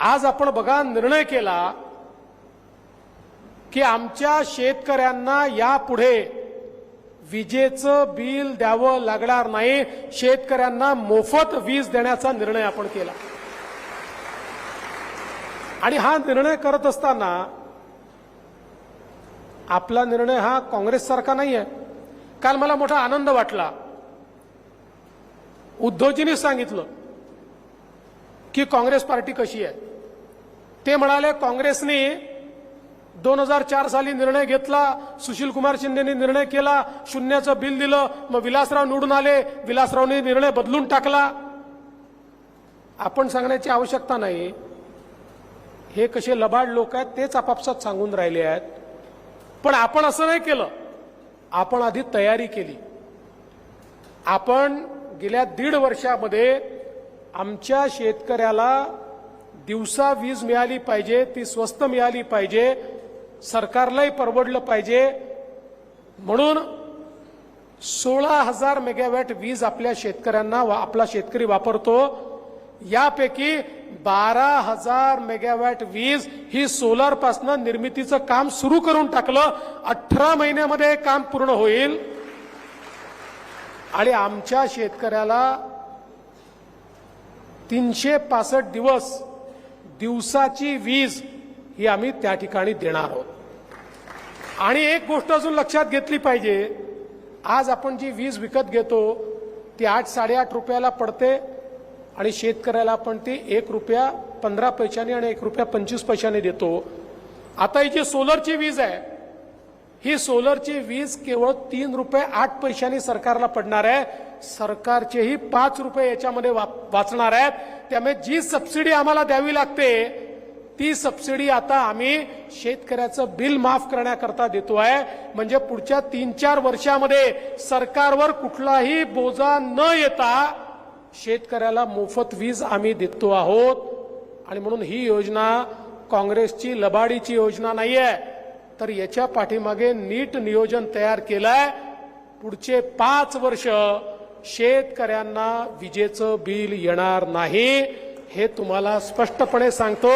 आज आपण बघा निर्णय केला की आमच्या शेतकऱ्यांना यापुढे विजेचं बिल द्यावं लागणार नाही. शेतकऱ्यांना मोफत वीज देण्याचा निर्णय आपण केला. आणि हा निर्णय करत असताना आपला निर्णय हा काँग्रेससारखा नाही आहे काल मला मोठा आनंद वाटला. उद्धवजींनी सांगितलं की काँग्रेस पार्टी कशी आहे? ते म्हणाले काँग्रेसने दोन हजार चार साली निर्णय घेतला सुशील कुमार शिंदेनी निर्णय केला शून्याचं बिल दिलं मग विलासराव निवडून आले विलासरावने निर्णय बदलून टाकला. आपण सांगण्याची आवश्यकता नाही. हे कसे लबाड लोक आहेत तेच आपापसात सांगून राहिले आहेत. पण आपण असं नाही केलं. आपण आधी तयारी केली. आपण गेल्या दीड वर्षामध्ये आमच्या शेतकऱ्याला दिवसा वीज मिळाली पाहिजे ती स्वस्त मिळाली पाहिजे सरकारलाही परवडलं पाहिजे. म्हणून सोळा हजार मेगावॅट वीज आपल्या शेतकऱ्यांना वा- आपला शेतकरी वापरतो. यापैकी बारा हजार मेगावॅट वीज ही सोलारपासनं निर्मितीचं काम सुरू करून टाकलं. अठरा महिन्यामध्ये काम पूर्ण होईल. आणि आमच्या शेतकऱ्याला तीनशे पासष्ट दिवस दिवसाची वीज ही आम्ही त्या ठिकाणी देणार आहोत. आणि एक गोष्ट अजून लक्षात घेतली पाहिजे आज आपण जी वीज विकत घेतो ती आठ साडेआठ रुपयाला पडते आणि शेतकऱ्याला आपण ती एक रुपया पंधरा पैशाने आणि एक रुपया पंचवीस पैशाने देतो. आता ही जी सोलरची वीज आहे ही सोलरची वीज केवळ तीन रुपये आठ पैशांनी सरकारला पडणार आहे. सरकारचेही पाच रुपये याच्यामध्ये वा- वाचणार आहेत. त्यामुळे जी सबसिडी आम्हाला द्यावी लागते ती सबसिडी आता आम्ही शेतकऱ्याचं बिल माफ करण्याकरता देतो आहे. म्हणजे पुढच्या तीन चार वर्षामध्ये सरकारवर कुठलाही बोजा न येता शेतकऱ्याला मोफत वीज आम्ही देतो आहोत. आणि म्हणून ही योजना काँग्रेसची लबाडीची योजना नाही आहे तर याच्या पाठीमागे नीट नियोजन तयार केलंय. पुढचे पाच वर्ष शेतकऱ्यांना विजेचं बिल येणार नाही हे तुम्हाला स्पष्टपणे सांगतो.